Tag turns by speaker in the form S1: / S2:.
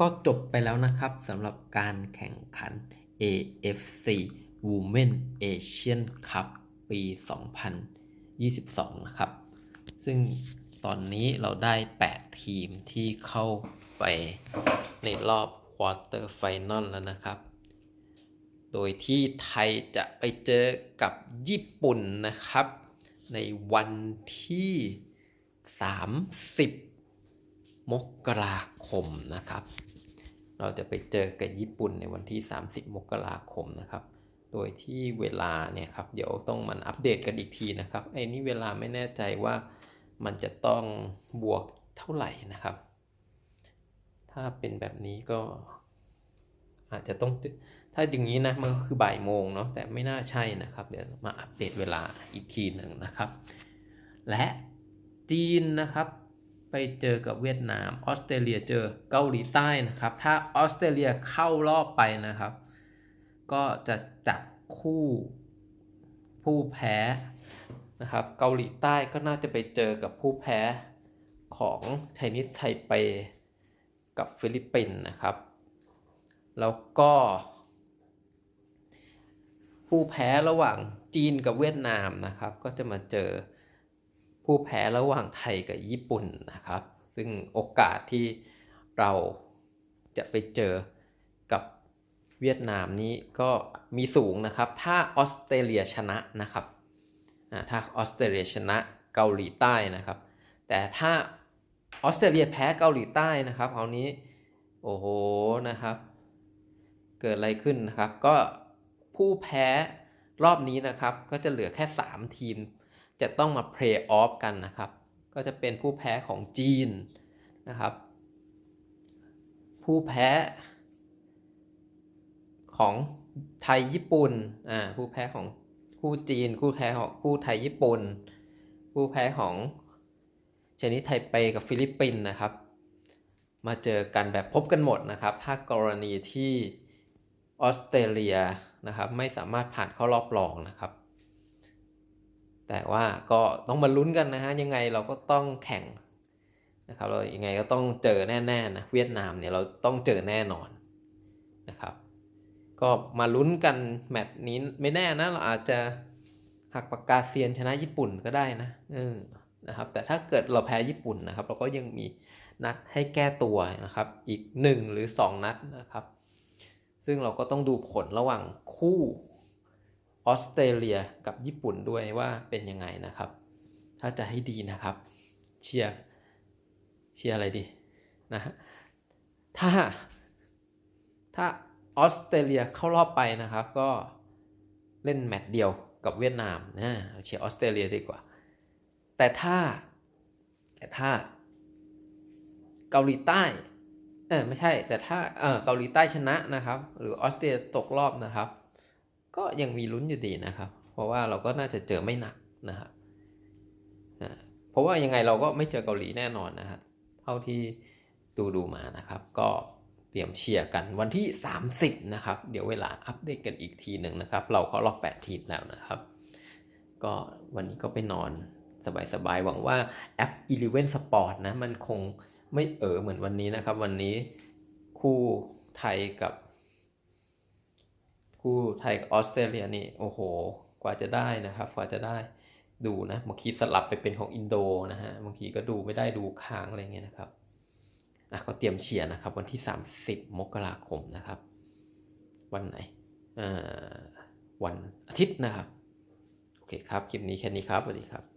S1: ก็จบไปแล้วนะครับสำหรับการแข่งขัน AFC Women Asian Cup ปี 2022 นะครับ ซึ่งตอนนี้เราได้ 8 ทีมที่เข้าไปในรอบควอเตอร์ไฟนอลแล้วนะครับ โดยที่ไทยจะไปเจอกับญี่ปุ่นนะครับ ในวันที่ 30 มกราคมนะครับ เราจะไปเจอกับญี่ปุ่นในวันที่ 30 มกราคมนะครับ โดยที่เวลาเนี่ยครับ เดี๋ยวต้องมันอัปเดตกันอีกทีนะครับ ไอ้นี่เวลาไม่แน่ใจว่ามันจะต้องบวกเท่าไหร่นะครับ ถ้าเป็นแบบนี้ก็อาจจะต้องถ้าอย่างนี้นะมันก็คือบ่ายโมงเนาะแต่ไม่น่าใช่นะครับ เดี๋ยวมาอัปเดตเวลาอีกทีหนึ่งนะครับ และจีนนะครับ ไปเจอกับเวียดนาม ออสเตรเลียเจอเกาหลีใต้นะครับ ถ้าออสเตรเลียเข้ารอบไปนะครับ ก็จะจับคู่ผู้แพ้นะครับ เกาหลีใต้ก็น่าจะไปเจอกับผู้แพ้ของไทนิสไทเปกับฟิลิปปินส์นะครับ แล้วก็ ผู้แพ้ระหว่างจีนกับเวียดนามนะครับ ก็จะมาเจอ ผู้แพ้ระหว่างไทยกับญี่ปุ่นนะครับ ซึ่งโอกาสที่เราจะไปเจอกับเวียดนามนี้ก็มีสูงนะครับ ถ้าออสเตรเลียชนะนะครับถ้าออสเตรเลียชนะเกาหลีใต้นะครับ แต่ถ้าออสเตรเลียแพ้เกาหลีใต้นะครับคราวนี้โอ้โหนะครับ เกิดอะไรขึ้นนะครับ ก็ผู้แพ้รอบนี้นะครับ ก็จะเหลือแค่ 3 ทีม จะต้องมาเพลย์ออฟกันนะครับ ก็จะเป็นผู้แพ้ของจีนนะครับ ผู้แพ้ของไทยญี่ปุ่น อ่า ผู้แพ้ของคู่จีน คู่แพ้ของคู่ไทยญี่ปุ่น ผู้แพ้ของชนิดไทเปกับฟิลิปปินส์นะครับ มาเจอกันแบบพบกันหมดนะครับ ถ้ากรณีที่ออสเตรเลียนะครับ ไม่สามารถผ่านเข้ารอบรองนะครับ แต่ว่าก็ต้องมาลุ้นกันนะฮะยังไงเราก็ต้องแข่งนะครับเรายังไงก็ต้องเจอแน่ๆนะเวียดนามเนี่ยเราต้องเจอแน่นอนนะครับ ก็มาลุ้นกันแมตช์นี้ไม่แน่นะเราอาจจะหักปากกาเซียนชนะญี่ปุ่นก็ได้นะเออนะครับแต่ถ้าเกิดเราแพ้ญี่ปุ่นนะครับ เราก็ยังมีนัดให้แก้ตัวนะครับ อีก 1 หรือ 2 นัดนะครับ ซึ่งเราก็ต้องดูผลระหว่างคู่ ออสเตรเลียกับญี่ปุ่นด้วยว่าเป็นยังไงนะครับ ถ้าจะให้ดีนะครับ เชียร์เชียร์อะไรดีนะฮะถ้า ถ้าออสเตรเลียเข้ารอบไปนะครับ ก็เล่นแมตช์เดียวกับเวียดนามนะเชียร์ออสเตรเลียดีกว่า แต่ถ้าแต่ถ้าเกาหลีใต้เออไม่ใช่แต่ถ้าเออเกาหลีใต้ชนะนะครับ หรือออสเตรเลียตกรอบนะครับ ก็ยังมีลุ้นอยู่ดีนะครับ เพราะว่าเราก็น่าจะเจอไม่หนักนะครับเพราะว่ายังไงเราก็ไม่เจอเกาหลีแน่นอนนะครับเท่าที่ดูดูมานะครับ ก็เตรียมเชียร์กันวันที่ 30 นะครับ เดี๋ยวเวลาอัปเดตกันอีกทีหนึ่งนะครับ เราเขารอบ8ทีมแล้วนะครับ ก็วันนี้ก็ไปนอนสบายๆ หวังว่าแอป Eleven Sport นะ มันคงไม่เออเหมือนวันนี้นะครับ วันนี้คู่ไทยกับ คู่ไทยกับออสเตรเลียนี่ โอ้โห กว่าจะได้นะครับ กว่าจะได้ดูนะบางทีสลับไปเป็นของอินโดนะฮะบางทีก็ดูไม่ได้ดูค้างอะไรเงี้ยนะครับอะก็เตรียมเชียร์นะครับ วันที่ 30 มกราคมนะครับ วันไหนอ่าวันอาทิตย์นะครับ โอเคครับ คลิปนี้แค่นี้ครับสวัสดีครับ